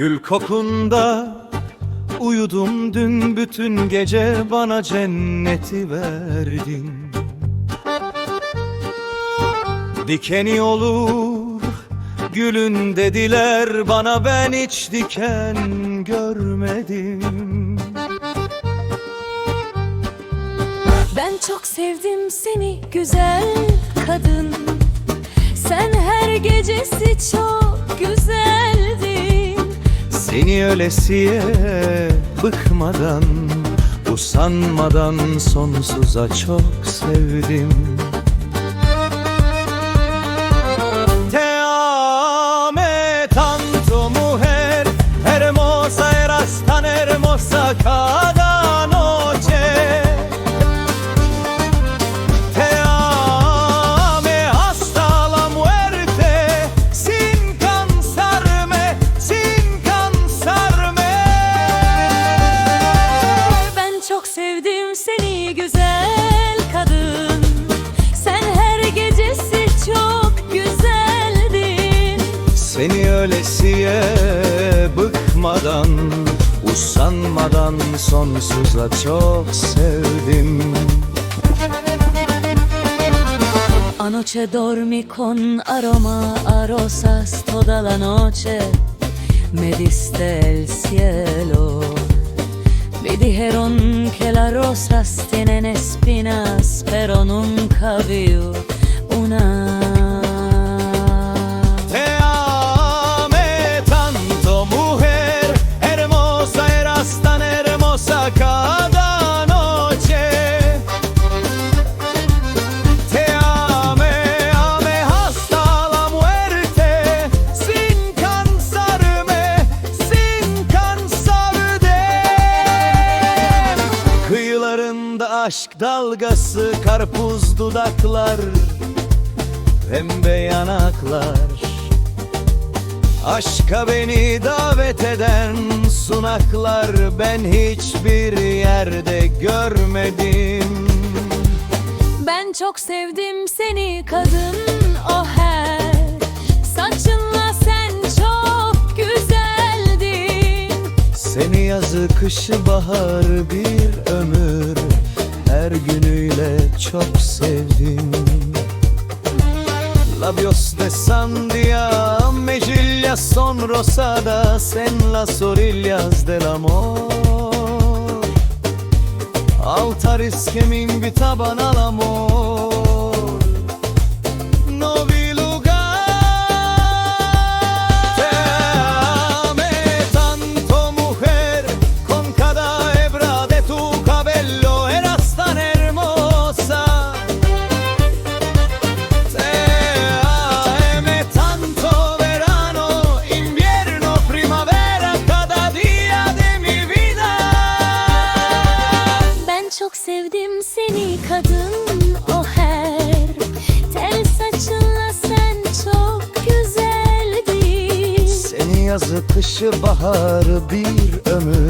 Gül kokunda uyudum dün bütün gece bana cenneti verdin. Dikeni olur gülün dediler bana ben hiç diken görmedim. Ben çok sevdim seni güzel kadın. Sen her gecesi çok güzeldin Seni ölesiye bıkmadan Usanmadan sonsuza çok sevdim. Te ame tanto mujer Hermosa eras tan hermosa cada bıkmadan Usanmadan sonsuza çok sevdim Anoche dormí con aroma a rosas toda la noche. Me diste el cielo. Me dijeron que las rosas tienen espinas, pero nunca vi una. Kıyılarında aşk dalgası Karpuz dudaklar Pembe yanaklar. Aşka beni davet eden sunaklar Ben hiçbir yerde görmedim. Ben çok sevdim seni kadın o her Seni yazı kışı bahar bir ömür. Her günüyle çok sevdim. Labios de sandia, mejillas son rosadas en las orillas del amor. Altares que me invitaban al amor yazı kışı baharı bir ömür